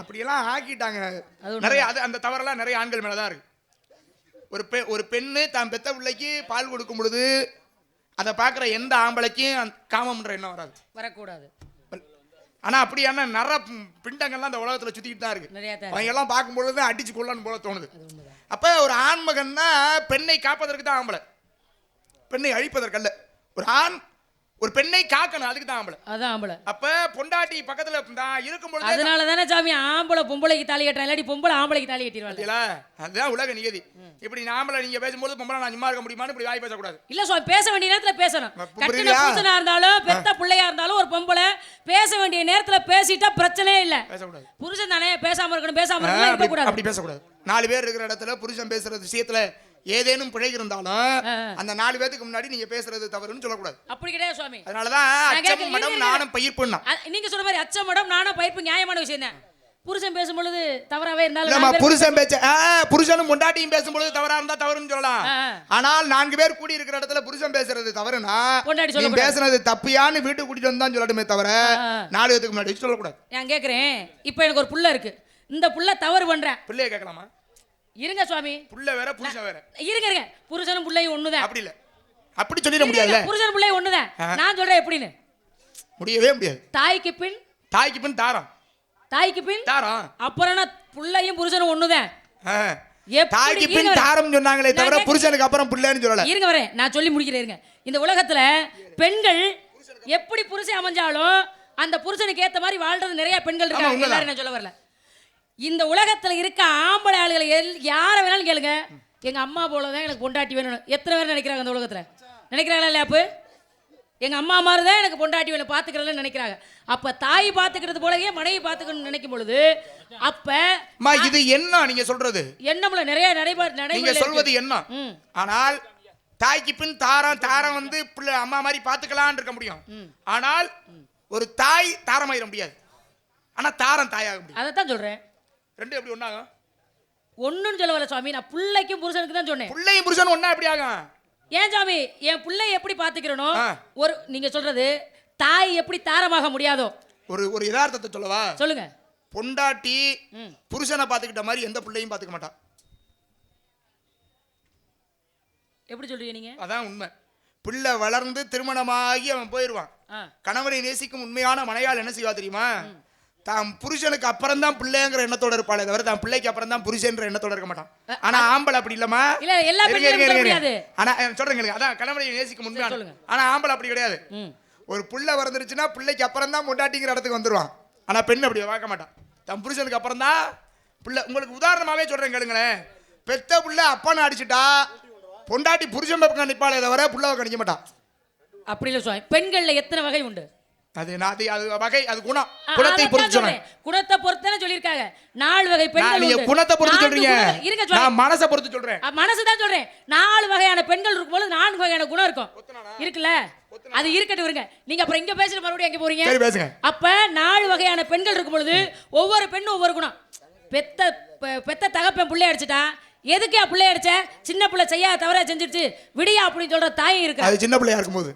அப்படியெல்லாம் ஆக்கிட்டாங்க. நிறைய அது அந்த தவறெல்லாம் நிறைய ஆண்கள் மேலதான் இருக்கு. ஒரு பெ ஒரு பெண்ணு தான் பெத்த பிள்ளைக்கு பால் கொடுக்கும் பொழுது அதை பார்க்குற எந்த ஆம்பளைக்கும் காமம்ன்ற எண்ணம் வராது. வரக்கூடாது. ஆனா அப்படியான நர பிண்டங்கள்லாம் அந்த உலகத்துல சுத்திக்கிட்டு தான் இருக்கு. நிறைய தான் அவங்க எல்லாம் பார்க்கும் பொழுது தான் அடிச்சு கொள்ளணும் போல தோணுது. அப்ப ஒரு ஆண்மகன்னா பெண்ணை காப்பதற்கு தான் ஆம்பளை. பெண்ணை அழிப்பதற்கல்ல. ஒரு ஆண் ஒரு பெண்ணை காக்கணும் அதுக்கு தான் ஆம்பளை. அதான் ஆம்பளை. அப்ப பொண்டாட்டி பக்கத்துல தான் இருக்கும் பொழுது அதனால தானே சாமி ஆம்பளை பொம்பளைக்கு தாலி கட்டுறேன் இல்லாட்டி பொம்பளை ஆம்பளைக்கு தாலி கட்டிடுவாங்க? அதுதான் உலக நியதி. இப்படி நாமள நீங்க பேசும்போது பொம்பளை நான் சும்மா இருக்க முடியுமான்னு இப்படி வாய் பேசக்கூடாது. இல்ல சுவாமி பேச வேண்டிய நேரத்துல பேசணும். கட்டின? புருஷனா இருந்தாலும் பெத்த பிள்ளையா இருந்தாலும் ஒரு பொம்பளை பேச வேண்டிய நேரத்துல பேசிட்டா பிரச்சனையே இல்ல. பேசக்கூடாது. புருஷன் தானே பேசாம இருக்கணும் பேசாம இருக்கணும் அப்படி பேசக்கூடாது. நாலு பேர் இருக்கிற இடத்துல புருஷன் பேசுறது விஷயத்துல ஏதேனும் பிழை இருந்தாலும். அந்த நாலு பேத்துக்கு முன்னாடி நீங்க பேசுறது தவறுன்னு சொல்லக்கூடாது. அப்படி கிடையாது சுவாமி. அதனாலதான் அச்சம் மடம் நானும் பயிர் பண்ணா அ- நீங்க சொல்ற மாதிரி அச்சம் மடம் நானும் பயிர்ப்பு நியாயமான விஷயம் தான். புருஷன் பேசும்பொழுது தவறாவே இருந்தாலும் புருஷன் பேச்ச புருஷனும் பொண்டாட்டியும் பேசும்பொழுது தவறா இருந்தா தவறுன்னு சொல்லலாம். ஆனால் நான்கு பேர் கூடி இருக்கிற இடத்துல புருஷன் பேசுறது தவறுனா நீ. பேசுனது தப்பியான்னு வீட்டுக்கு கூட்டிட்டு வந்தா சொல்லட்டுமே தவிர. நாலு பேத்துக்கு முன்னாடி சொல்லக்கூடாது. நான் கேக்குறேன். இப்போ எனக்கு ஒரு புள்ள இருக்கு. இந்த புள்ள தவறு பண்றேன். பிள்ளைய கேட்கலாமா? இருங்க சுவாமி. புள்ள வேற புருஷன் வேற. இருங்க இருங்க. புருஷனும் பிள்ளையும் ஒண்ணுதான். அப்படி இல்ல. அப்படி சொல்லிட முடியாதுல்ல? புருஷன் பிள்ளையும் ஒண்ணுதான். நான் சொல்றேன் எப்படின்னு? முடியவே முடியாது. தாய்க்கு பின் தாய்க்கு பின் தாரம். தாய்க்கு பின் தாரம். அப்புறம் புள்ளையும் புருஷனும் ஒண்ணுதான். தாய்க்கு பின். தாரம் சொன்னாங்களே தவிர புருஷனுக்கு அப்புறம் பிள்ளைன்னு சொல்லல. இருங்க வரேன். நான் சொல்லி முடிக்கிறேன் இருங்க. இந்த உலகத்துல பெண்கள் எப்படி புருஷன் அமைஞ்சாலும் அந்த புருஷனுக்கு ஏத்த மாதிரி வாழ்றது நிறைய பெண்கள் இருக்காங்க. எல்லாரும் நான் சொல்ல வரல? இந்த உலகத்துல இருக்க ஆம்பளை ஆளுகளை எல் யார வேணாலும் கேளுங்க. எங்க அம்மா போல தான் எனக்கு பொண்டாட்டி வேணும். எத்தனை பேர் நினைக்கிறாங்க இந்த உலகத்துல? நினைக்கிறாங்களா இல்லையா அப்போ? எங்க அம்மா மாதிரி தான் எனக்கு பொண்டாட்டி வேணும். பாத்துக்கிறதுன்னு நினைக்கிறாங்க. அப்ப தாய் பாத்துக்கிறது போலவே மனைவி பாத்துக்கணும்னு நினைக்கும் பொழுது அப்ப இது என்ன நீங்க சொல்றது? எண்ணமுல நிறைய நடைபாடு நீங்க நடைமுறை சொல்வது என்ன? ஆனால் தாய்க்கு பின் தாரம் தாரம் வந்து பிள்ளை அம்மா மாதிரி பாத்துக்கலாம்னு இருக்க முடியும். ஆனால் ஒரு தாய் தாரமாயிட முடியாது. ஆனா தாரம் தாயாக முடியும். அதைத்தான் சொல்றேன். ரெண்டு எப்படி ஒண்ணாகும்? ஒண்ணுன்னு சொல்ல வரல சுவாமி. நான் பிள்ளைக்கும் புருஷனுக்கு தான் சொன்னேன். பிள்ளையும் புருஷன் ஒண்ணா எப்படி ஆகும்? ஏன் சாமி என் பிள்ளை எப்படி பாத்துக்கிறனோ ஆ. ஒரு நீங்க சொல்றது தாய் எப்படி தாரமாக முடியாதோ. ஒரு ஒரு யதார்த்தத்தை சொல்லவா? சொல்லுங்க. பொண்டாட்டி புருஷனை பாத்துக்கிட்ட மாதிரி எந்த பிள்ளையும் பாத்துக்க மாட்டான் எப்படி சொல்றீங்க நீங்க? அதான் உண்மை. பிள்ளை வளர்ந்து திருமணமாகி அவன் போயிடுவான் கணவனை நேசிக்கும் உண்மையான மனையால் என்ன செய்வா தெரியுமா? தாம் புருஷனுக்கு அப்புறம் தான் பிள்ளைங்கிற எண்ணத்தோட இருப்பாளே தவிர தான் பிள்ளைக்கு அப்புறம் தான் புருஷன்ற எண்ணத்தோட இருக்க மாட்டான். ஆனா ஆம்பளை அப்படி இல்லமா இல்ல, எல்லா. ஆனா கேளுங்க. அதான் கணவனை உண்மையான சொல்லுங்க. ஆனா ஆம்பளை அப்படி கிடையாது. ஒரு புள்ள பிறந்துருச்சுன்னா பிள்ளைக்கு அப்புறம் தான் பொண்டாட்டிங்கிற இடத்துக்கு வந்துருவான். ஆனா பெண் அப்படி பார்க்க மாட்டான். தன் புருஷனுக்கு அப்புறம் தான் பிள்ளை உங்களுக்கு உதாரணமாவே சொல்றேன் கேளுங்களேன். பெத்த புள்ள அப்பனை அடிச்சுட்டா பொண்டாட்டி புருஷன் பக்கம் நிப்பாளே தவிர புள்ளவை கணிக்க மாட்டான். அப்படி இல்ல பெண்கள்ல எத்தனை வகை உண்டு? அது நான் அது வகை அது குணம். குணத்தை பொறுத்து சொல்றேன். குணத்தை பொறுத்தானே சொல்லியிருக்காங்க. நாலு வகை பெண்கள் நீங்க. குணத்தை பொறுத்து சொல்றீங்க. இருங்க நான் மனசை பொறுத்து சொல்றேன். மனசு தான் சொல்றேன். நாலு வகையான பெண்கள் இருக்கும்போது நான்கு வகையான குணம் இருக்கும். இருக்குல்ல? அது இருக்கட்டும் இருங்க. நீங்க அப்புறம் இங்க பேசிட்டு மறுபடியும் எங்க போறீங்க? சரி பேசுங்க. அப்ப நாலு வகையான பெண்கள் இருக்கும் பொழுது ஒவ்வொரு பெண்ணும் ஒவ்வொரு குணம். பெத்த பெத்த தகப்பன் பிள்ளை அடிச்சிட்டா எதுக்கே பிள்ளை அடிச்ச? சின்ன பிள்ளை செய்யா தவறா செஞ்சிருச்சு. விடியா அப்படின்னு சொல்ற தாயும் இருக்கு? அது சின்ன பிள்ளையா இருக்கும்போது.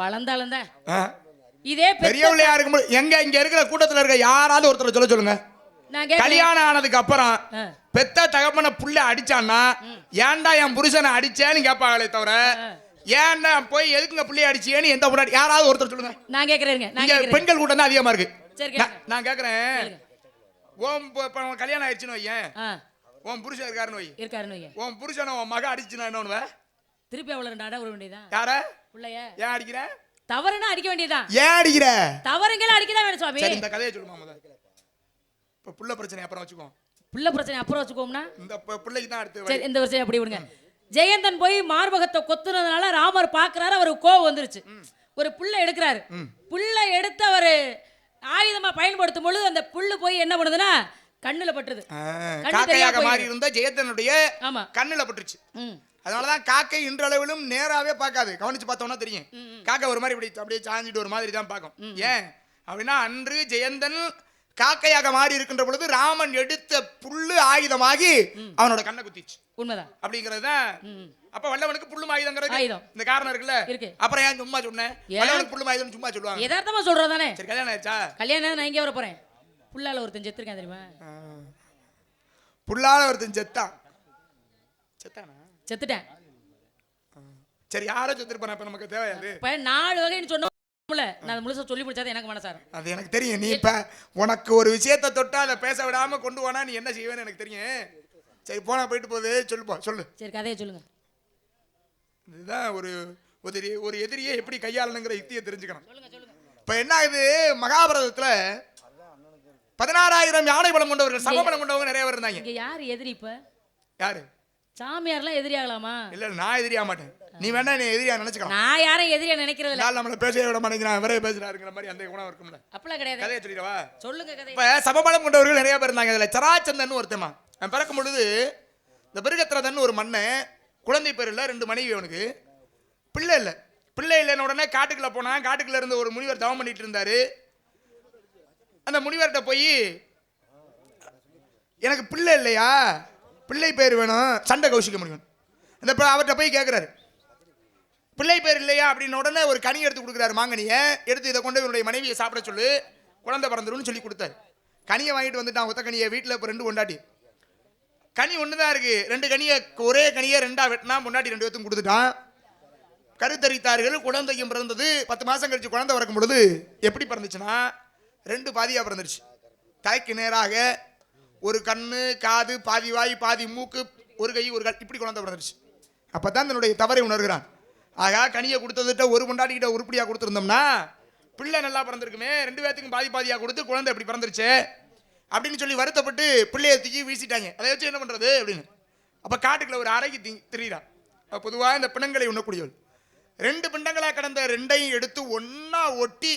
வளர்ந்தாலும் தான். இதே பெத்த பெரிய பிள்ளையா இருக்கும்போது எங்க இங்க இருக்கிற கூட்டத்துல இருக்க யாராவது ஒருத்தர் சொல்ல சொல்லுங்க. கல்யாணம் ஆனதுக்கு அப்புறம். பெத்த தகப்பன புள்ள அடிச்சான்னா ஏன்டா என் புருஷனை அடிச்சேன்னு கேட்பாங்களே தவிர ஏன்டா போய் எதுக்குங்க புள்ளைய அடிச்சியேன்னு எந்த முன்னாடி யாராவது ஒருத்தர் சொல்லுங்க. நான் இங்க கேட்கிறேன் பெண்கள் கூட்டம் தான் அதிகமா இருக்கு. நான்- கேக்குறேன். ஓம் இப்ப கல்யாணம் ஆயிடுச்சுன்னு வையேன். உன் புருஷன் இருக்காருன்னு வை. இருக்காருன்னு உன் புருஷனை உன் மக அடிச்சுனா என்ன திருப்பி அவ்வளவு ரெண்டு அடை விட வேண்டியதான் யார? பிள்ளைய. ஏன் அடிக்கிற? தவறுனா அடிக்க வேண்டியதான் ஏன் அடிக்கிற? தவறுங்கெல்லாம் அடிக்கதான் வேணும் சுவாமி. சரி இந்த கதையை சொல்லுமா இப்ப புள்ள பிரச்சனை அப்புறம் வச்சுக்கோ புள்ள பிரச்சனை அப்புறம் வச்சுக்கோம்னா இந்த பிள்ளைக்கு தான் அடுத்து சரி இந்த வருஷம் அப்படி விடுங்க. ஜெயந்தன் போய் மார்பகத்தை கொத்துனதுனால ராமர் பாக்குறாரு அவருக்கு கோவம் வந்துருச்சு. ஒரு புல்லை எடுக்கிறாரு. புல்லை எடுத்து அவர் ஆயுதமா பயன்படுத்தும் பொழுது அந்த புல்லு போய் என்ன பண்ணுதுன்னா கண்ணுல பட்டுருது காக்கையாக மாறி இருந்த ஜெயத்தனுடைய ஆமா. கண்ணுல பட்டுருச்சு. அதனாலதான் காக்கை இன்றளவிலும் நேராவே பார்க்காது. கவனிச்சு பார்த்தோம்னா தெரியும். காக்கை ஒரு மாதிரி இப்படி அப்படியே சாஞ்சிட்டு ஒரு மாதிரி தான் பார்க்கும் ஏன்? அப்படின்னா அன்று ஜெயந்தன் காக்கையாக மாறி இருக்கின்ற பொழுது ராமன் எடுத்த புல்லு ஆயுதமாகி அவனோட கண்ணை குத்திச்சு. உண்மைதான். அப்படிங்கிறது தான் அப்ப வல்லவனுக்கு புல்லும் ஆயுதங்கிறது. இந்த காரணம் இருக்குல்ல? இருக்கு. அப்புறம் ஏன் சும்மா சொன்னேன்? வல்லவனுக்கு புல்லும் ஆயுதம் சும்மா சொல்லுவாங்க. யதார்த்தமா சொல்றது தானே சரி கல்யாணம் ஆயிடுச்சா? கல்யாணம் நான் இங்கே வர போறேன் புல்லால ஒருத்தன் செத்துருக்கேன் தெரியுமா? புல்லால ஒருத்தன் செத்தான். செத்தானா? செத்துட்டேன். சரி யாரோ செத்துருப்பான? இப்ப நமக்கு தேவையாது இப்ப நாலு வகைன்னு சொன்னோம்ல நான் அதை முழுசா சொல்லி முடிச்சாதான் எனக்கு மனசாரம் அது எனக்கு தெரியும். நீ இப்ப உனக்கு ஒரு விஷயத்தை தொட்டா அதை பேச விடாம கொண்டு போனா நீ என்ன செய்வேன்னு எனக்கு தெரியும். சரி போனா போயிட்டு போகுது. சொல்லுப்பா சொல்லு. சரி கதையை சொல்லுங்க. இதுதான் ஒரு எதிரி- ஒரு எதிரியை எப்படி கையாளணுங்கிற யுக்தியை தெரிஞ்சுக்கணும். இப்ப என்ன ஆகுது? மகாபாரதத்துல பதினாறாயிரம் யானை பலம் கொண்டவர்கள் சமபலம் கொண்டவங்க நிறைய பேர் இருந்தாங்க. யார் எதிரி இப்ப? யாரு? சாமியார்லாம் எதிரியாகலாமா? இல்ல நான் எதிரியா மாட்டேன். நீ வேணா நீ எதிரியா நினைச்சுக்கலாம் நான் யாரும் எதிரியா நினைக்கிறது இல்ல நம்மள பேசவே விட மாட்டேங்கிறான் இவரே பேசுறாருங்கிற மாதிரி அந்த குணம் இருக்கும்ல. அப்பெல்லாம் கிடையாது. கதையை சொல்லிடவா? சொல்லுங்க கதை. இப்ப சமபலம் கொண்டவர்கள் நிறைய பேர் இருந்தாங்க. இதுல சராச்சந்தன் ஒருத்தமா அவன் பிறக்கும் பொழுது இந்த பிருகத்திரதன் ஒரு மன்னன் குழந்தை பேர் இல்ல ரெண்டு மனைவி அவனுக்கு. பிள்ளை இல்லை. பிள்ளை இல்லைன்னு உடனே காட்டுக்குள்ள போனான். காட்டுக்குள்ள இருந்த ஒரு முனிவர் தவம் பண்ணிட்டு இருந்தாரு. அந்த முனிவர்கிட்ட போய் எனக்கு பிள்ளை இல்லையா? பிள்ளை பேர் வேணும் சண்டை கௌசிக்க முடியும். இந்த அவர்கிட்ட போய் கேட்குறாரு பிள்ளை பேர் இல்லையா அப்படின்னு உடனே ஒரு கனி எடுத்து கொடுக்குறாரு மாங்கனியை. எடுத்து இதை கொண்டு இவனுடைய மனைவியை சாப்பிட சொல்லு. குழந்தை பிறந்துடும் சொல்லி கொடுத்தாரு. கனியை வாங்கிட்டு வந்துட்டான் ஒத்த கனியை. வீட்டில் இப்போ ரெண்டு கொண்டாட்டி கனி ஒன்று தான் இருக்குது ரெண்டு கனியை ஒரே கனியை ரெண்டாக வெட்டினா முன்னாடி ரெண்டு பேத்துக்கும் கொடுத்துட்டான். கருத்தரித்தார்கள் குழந்தையும் பிறந்தது. பத்து மாதம் கழிச்சு குழந்தை பிறக்கும் பொழுது எப்படி பிறந்துச்சுன்னா ரெண்டு பாதியாக பிறந்துருச்சு. தலைக்கு நேராக ஒரு கண்ணு காது பாதி வாய் பாதி மூக்கு ஒரு கை ஒரு கால் இப்படி குழந்தை பிறந்துருச்சு அப்போ தான் தன்னுடைய தவறை உணர்கிறான். ஆகா கனியை கொடுத்ததுட்ட ஒரு கொண்டாடிக்கிட்ட உருப்படியாக கொடுத்துருந்தோம்னா பிள்ளை நல்லா பிறந்திருக்குமே ரெண்டு பேர்த்துக்கும் பாதி பாதியாக கொடுத்து குழந்தை இப்படி பிறந்துருச்சு அப்படின்னு சொல்லி வருத்தப்பட்டு பிள்ளையை தூக்கி வீசிட்டாங்க. அதை வச்சு என்ன பண்ணுறது அப்படின்னு. அப்போ காட்டுக்குள்ள ஒரு அறைக்கு தி திரியிறான் அப்போ பொதுவாக இந்த பிணங்களை உண்ணக்கூடியவள். ரெண்டு பிண்டங்களாக கடந்த ரெண்டையும் எடுத்து ஒன்றா ஒட்டி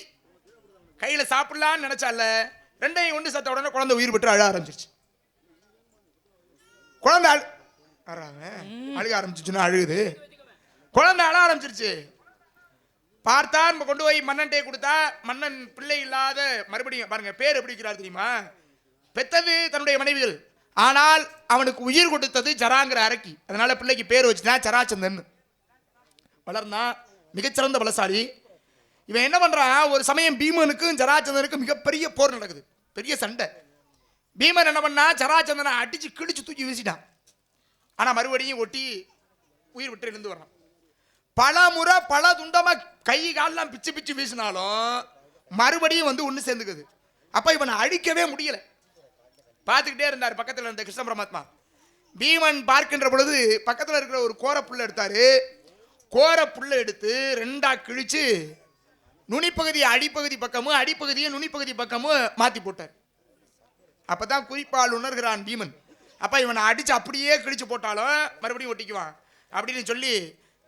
கையில் சாப்பிட்லான்னு நினச்சால ரெண்டையும் ஒன்று சத்த உடனே குழந்தை உயிர் பெற்று அழ ஆரம்பிச்சிருச்சு. குழந்தை அழு அறாங்க அழுக ஆரம்பிச்சிச்சுன்னா அழுகுது. குழந்தை அழ ஆரம்பிச்சிருச்சு. பார்த்தா நம்ம கொண்டு போய் மன்னன்ட்டே கொடுத்தா மன்னன் பிள்ளை இல்லாத மறுபடியும் பாருங்க பேர் எப்படி வைக்கிறார் தெரியுமா? பெத்தது தன்னுடைய மனைவிகள். ஆனால் அவனுக்கு உயிர் கொடுத்தது ஜராங்கிற அரக்கி. அதனால பிள்ளைக்கு பேர் வச்சுதான் ஜராச்சந்தன். வளர்ந்தான் மிகச்சிறந்த பலசாலி. இவன் என்ன பண்றான்? ஒரு சமயம் பீமனுக்கும் ஜராச்சந்தனுக்கும் மிகப்பெரிய போர் நடக்குது. பெரிய சண்டை. பீமன் என்ன பண்ணா? சராச்சந்திரனை அடிச்சு கிழிச்சு தூக்கி வீசிட்டான். ஆனால் மறுபடியும் ஒட்டி உயிர் விட்டு எழுந்து வர்றான். பல முறை பல துண்டமாக கை காலெலாம் பிச்சு பிச்சு வீசினாலும் மறுபடியும் வந்து ஒன்று சேர்ந்துக்குது. அப்போ இவனை அழிக்கவே முடியல. பார்த்துக்கிட்டே இருந்தார் பக்கத்தில் இருந்த கிருஷ்ண பரமாத்மா. பீமன் பார்க்கின்ற பொழுது பக்கத்தில் இருக்கிற ஒரு கோர புல்ல எடுத்தார். கோர புல்லை எடுத்து ரெண்டாக கிழித்து நுனிப்பகுதி அடிப்பகுதி பக்கமும் அடிப்பகுதியை நுனிப்பகுதி பக்கமும் மாற்றி போட்டார். அப்பதான் குறிப்பால் உணர்கிறான் பீமன் அப்ப இவனை அடிச்சு அப்படியே கிழிச்சு போட்டாலும் மறுபடியும் ஒட்டிக்குவான். அப்படின்னு சொல்லி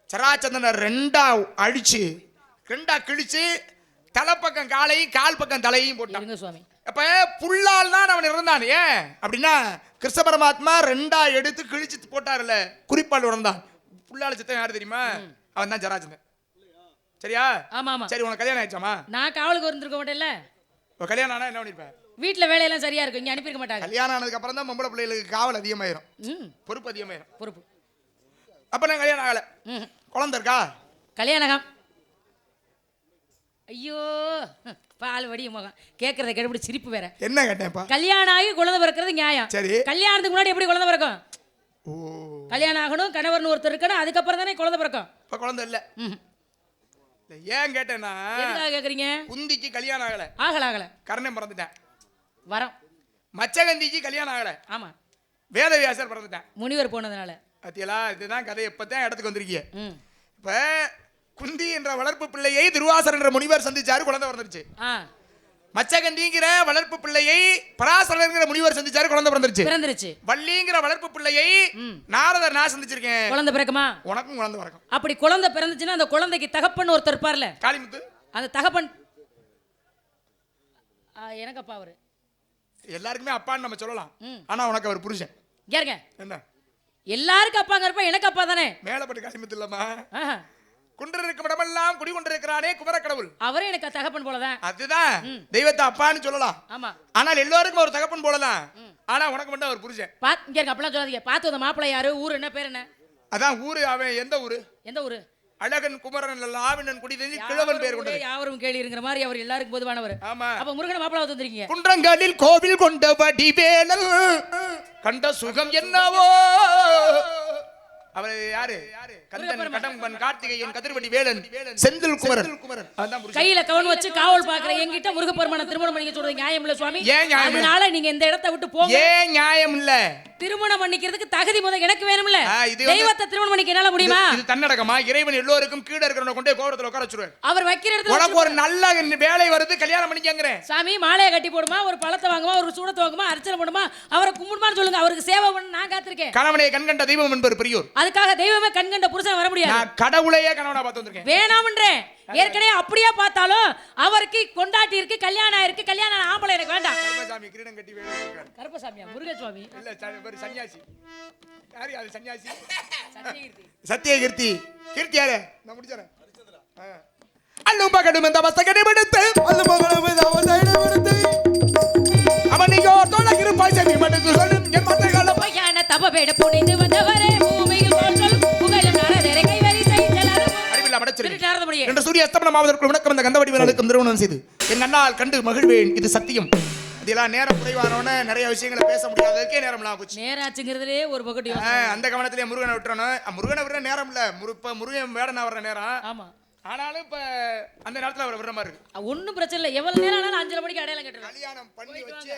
சராச்சந்தனை ரெண்டா அடிச்சு ரெண்டா கிழிச்சு தலைப்பக்கம் காலையும் கால் பக்கம் தலையும் போட்டான். சுவாமி. அப்ப புல்லால் தான் அவன் இறந்தான் ஏன்? அப்படின்னா கிருஷ்ண பரமாத்மா ரெண்டா எடுத்து கிழிச்சு போட்டார்ல குறிப்பால் உணர்ந்தான். புல்லால் சித்தம் யாரு தெரியுமா? அவன் தான் ஜராச்சந்தன் சரியா? ஆமா ஆமா. சரி உனக்கு கல்யாணம் ஆயிடுச்சாமா நான் காவலுக்கு வந்திருக்க மாட்டேன்ல. கல்யாணம் ஆனா என்ன பண்ணிருப்ப? வீட்டுல வேலையெல்லாம் சரியா இருக்கும் இங்க அனுப்பியிருக்க மாட்டாங்க. கல்யாணம் ஆனதுக்கு அப்புறம் தான் பொம்பளை பிள்ளைகளுக்கு காவல் அதிகமாயிரும். ம். பொறுப்பு அதிகமாயிரும். பொறுப்பு. அப்ப நான் கல்யாணம் ஆகல. ம். குழந்தை இருக்கா? கல்யாணகம் ஐயோ பால் வடி முகம். கேட்கறத கெடுபடி சிரிப்பு வேற. என்ன கேட்டேன்ப்பா? கல்யாணம் ஆகி குழந்தை பிறக்கிறது நியாயம். சரி. கல்யாணத்துக்கு முன்னாடி எப்படி குழந்தை பிறக்கும்? கல்யாணம் ஆகணும் கணவர்னு ஒருத்தர் இருக்கணும் அதுக்கப்புறம் தானே குழந்தை பிறக்கும். இப்ப குழந்தை இல்ல. ஏன் கேட்டேன்னா கேக்குறீங்க? குந்திக்கு கல்யாணம் ஆகல. ஆகல ஆகல. கர்ணன் பிறந்துட்டேன். வரோம். மச்சகந்திக்கு கல்யாணம் ஆகல. ஆமா. வேதவியாசர் பிறந்துட்டேன். முனிவர் போனதுனால. பாத்தியலா இதுதான் கதை. எப்பதான் இடத்துக்கு வந்திருக்கீங்க இப்ப குந்தி என்ற வளர்ப்பு பிள்ளையை திருவாசர் என்ற முனிவர் சந்திச்சாரு குழந்தை பிறந்துருச்சு. மச்சகந்திங்கிற வளர்ப்பு பிள்ளையை பராசரங்கிற முனிவர் சந்திச்சாரு குழந்தை பிறந்துருச்சு. பிறந்துருச்சு. வள்ளிங்கிற வளர்ப்பு பிள்ளையை. நாரதர் நான் சந்திச்சிருக்கேன். குழந்தை பிறக்குமா? உனக்கும் குழந்தை பிறக்கும். அப்படி குழந்தை பிறந்துச்சுன்னா அந்த குழந்தைக்கு தகப்பன் ஒருத்தர் இருப்பார்ல. காளிமுத்து. அந்த தகப்பன் ஆ, எனக்கு அப்பா அவரு. எல்லாருக்குமே அப்பான்னு நம்ம சொல்லலாம். ஆனா உனக்கு அவர் புருஷன். கேருங்க என்ன? எல்லாருக்கும் அப்பாங்க இருப்பா எனக்கு அப்பா தானே? மேலப்பட்டு காளிமுத்து இல்லம்மா. குன்றிருக்கும் இடமெல்லாம் குடிகொண்டிருக்கிறானே குமரக்கடவுள். அவரும் எனக்கு தகப்பன் போலதான். அதுதான். தெய்வத்தை அப்பான்னு சொல்லலாம். ஆமா. ஆனால் எல்லோருக்கும் ஒரு தகப்பன் போலலாம் ஆனா உனக்கு மட்டும் அவர் புருஷன். பாத் இங்க இருக்க அப்படிலாம் சொல்லாதீங்க. பார்த்து வந்த மாப்பிள்ளை யாரு? ஊர் என்ன? பேர் என்ன? அதான் ஊரு அவன் எந்த ஊரு? எந்த ஊரு? அழகன் குமரன் அல்ல ஆவினன் குடி தெரிஞ்சு கிழவன் பேர் கொண்டது. யாவரும் கேளிங்கிற மாதிரி அவர் எல்லாருக்கும் பொதுவானவர். ஆமா. அப்ப முருகனை மாப்பிள்ளை வந்திருக்கீங்க. குன்றங்களில் கோவில் கொண்ட வடிவேலன் கண்ட சுகம் என்னவோ? அவர் யாரு? கந்தன் கடம்பன் கார்த்திகேயன் கதிர்வடி வேலன் செந்தில் குமரன். அதான் புருஷன். கையில கவன் வச்சு காவல் பாக்குற என்கிட்ட முருகப்பெருமான திருமணம் பண்ணிக்க சொல்றது நியாயம் இல்ல சுவாமி. ஏன் நியாயம் இல்ல? அதனால நீங்க இந்த இடத்தை விட்டு போங்க. ஏன் நியாயம் இல்ல? திருமணம் பண்ணிக்கிறதுக்கு தகுதி முத எனக்கு வேணும்ல. தெய்வத்தை திருமணம் பண்ணிக்க என்னால முடியுமா? இது தன்னடக்கமா? இறைவன் எல்லோருக்கும் கீழே இருக்கிறவனை கொண்டே கோபுரத்துல உட்கார வச்சிருவேன். அவர் வைக்கிற இடத்துல உனக்கு ஒரு நல்ல வேலை வருது கல்யாணம் பண்ணிக்கங்கிறேன். சாமி மாலையை கட்டி போடுமா? ஒரு பழத்தை வாங்குமா? ஒரு சூடத்தை வாங்குமா? அர்ச்சனை பண்ணுமா? அவரை கும்பிடுமான்னு சொல்லுங்க. அவருக்கு சேவை பண்ண நான் காத்திருக்கேன். கணவனை கண்கண்ட தெய்வம் என்பவர் பெரியோர். அதுக்காக தெய்வமே கண்கண்ட புருஷன் வர முடியாது. நான் கடவுளையே கணவனா பார்த்து வந்திருக்கேன். வேணாம்ன்றேன். ஏற்கனவே அப்படியே பார்த்தாலும் அவருக்கு கொண்டாட்டி இருக்கு கல்யாணம் ஆயிருக்கு கல்யாணம் ஆம்பளை எனக்கு வேண்டாம். கருப்பசாமி கிரீடம் கட்டி. கருப்பசாமியா? முருகசுவாமி? இல்ல சன்னியாசி. யாரு அது சன்னியாசி. சத்திய கீர்த்தி கீர்த்தி யாரு? நான் முடிச்சறேன். அல்லும் பகடும் இந்த வசகனை விடுத்து அல்லும் பகடும் இந்த வசகனை விடுத்து. அவனையோ தொலைகிரு பாய்ச்சமி மடுத்து சொல்லும் என் மத்தகால தபபேட புனிந்து வந்தவரே முடியே என்ற சூரிய அஸ்தமனம் ஆவதற்குள் விளக்கம் அந்த கந்தவடி வேலுக்கும் திருமணம் செய்து என் அண்ணால் கண்டு மகிழ்வேன் இது சத்தியம். இதெல்லாம் நேரம் குறைவானோன்னு நிறைய விஷயங்களை பேச முடியாததுக்கே நேரம் இல்லாம போச்சு நேராச்சுங்கிறதுலே ஒரு யோசனை. அந்த கவனத்திலே முருகனை விட்டுறணும். முருகனை விடுற நேரம் இல்ல. முரு- இப்ப முருகன் வேடனா வர்ற நேரம். ஆமா. ஆனாலும் இப்ப அந்த நேரத்துல அவர் விடுற மாதிரி இருக்கு. ஒன்றும் பிரச்சனை இல்லை. எவ்வளவு நேரம் ஆனாலும் அஞ்சரை மணிக்கு அடையாளம் கட்டுறேன் கல்யாணம் பண்ணி வச்சே